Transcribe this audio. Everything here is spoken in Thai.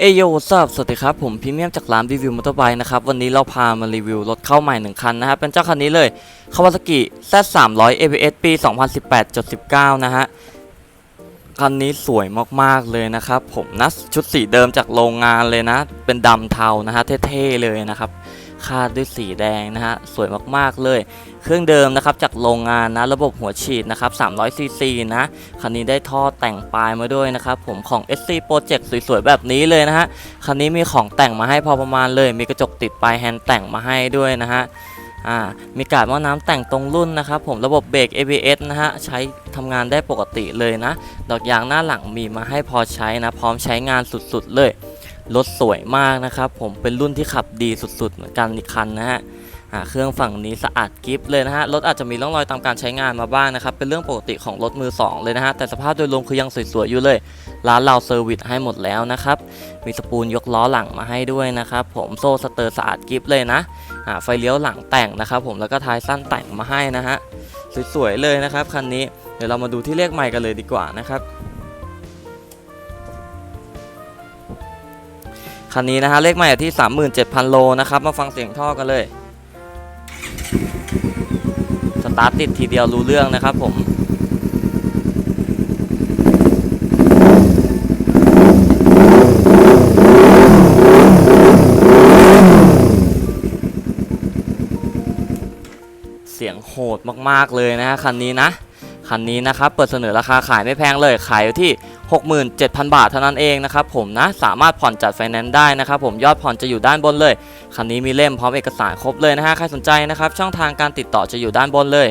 เอโยซับสวัสดีครับผมพรีเมียมจากร้านรีวิวมอเตอร์ไบค์นะครับวันนี้เราพามารีวิวรถเข้าใหม่หนึ่งคันนะครับเป็นเจ้าคันนี้เลยคาวาซากิ Z300 ABS ปี 2018.19 นะฮะคันนี้สวยมากๆเลยนะครับผมนะชุดสีเดิมจากโรงงานเลยนะ เป็นดำเทานะฮะเท่ๆเลยนะครับ คาดด้วยสีแดงนะฮะสวยมากๆเลย เครื่องเดิมนะครับจากโรงงานนะระบบหัวฉีดนะครับ300 ซีซีนะคันนี้ได้ท่อแต่งปลายมาด้วยนะครับผมของ SC Project สวยๆแบบนี้เลยนะฮะคันนี้มีของแต่งมาให้พอประมาณเลย มีกระจกติดปลายแฮนด์แต่งมาให้ด้วยนะฮะมีการหม้อน้ำแต่งตรงรุ่นนะครับผมระบบเบรก ABS นะฮะใช้ทำงานได้ปกติเลยนะ ดอกยางหน้าหลังมีมาให้พอใช้นะ พร้อมใช้งานสุดๆเลย รถสวยมากนะครับ ผมเป็นรุ่นที่ขับดีสุดๆ เหมือนกันอีกคันนะฮะเครื่องฝั่งนี้สะอาดกิฟเลยนะฮะ รถอาจจะมีร่องรอยตามการใช้งานมาบ้างนะครับ เป็นเรื่องปกติของรถมือ 2 เลยนะฮะ แต่สภาพโดยรวมคือยังสวยๆอยู่เลย ร้านเราเซอร์วิสให้หมดแล้วนะครับ มีสปูลยกล้อหลังมาให้ด้วยนะครับ ผมโซ่สเตอร์สะอาดกิฟเลยนะไฟเลี้ยวหลังแต่งนะครับ ผมแล้วก็ท้ายสั้นแต่งมาให้นะฮะ สวยๆเลยนะครับคันนี้ เดี๋ยวเรามาดูที่เลขใหม่กันเลยดีกว่านะครับ คันนี้นะฮะเลขใหม่ที่ 37,000 โลนะครับ มาฟังเสียงท่อกันเลย สตาร์ทติดทีเดียวรู้เรื่องนะครับผมเสียงโหดมากๆเลยนะฮะคันนี้นะ คันนี้นะครับ เปิดเสนอราคาขายไม่แพงเลย ขายอยู่ที่ 67,000 บาทเท่านั้นเองนะครับผมนะสามารถผ่อนจัดไฟแนนซ์ได้นะครับผมยอดผ่อนจะอยู่ด้านบนเลยคันนี้มีเล่มพร้อมเอกสารครบเลยนะฮะใครสนใจนะครับช่องทางการติดต่อจะอยู่ด้านบนเลย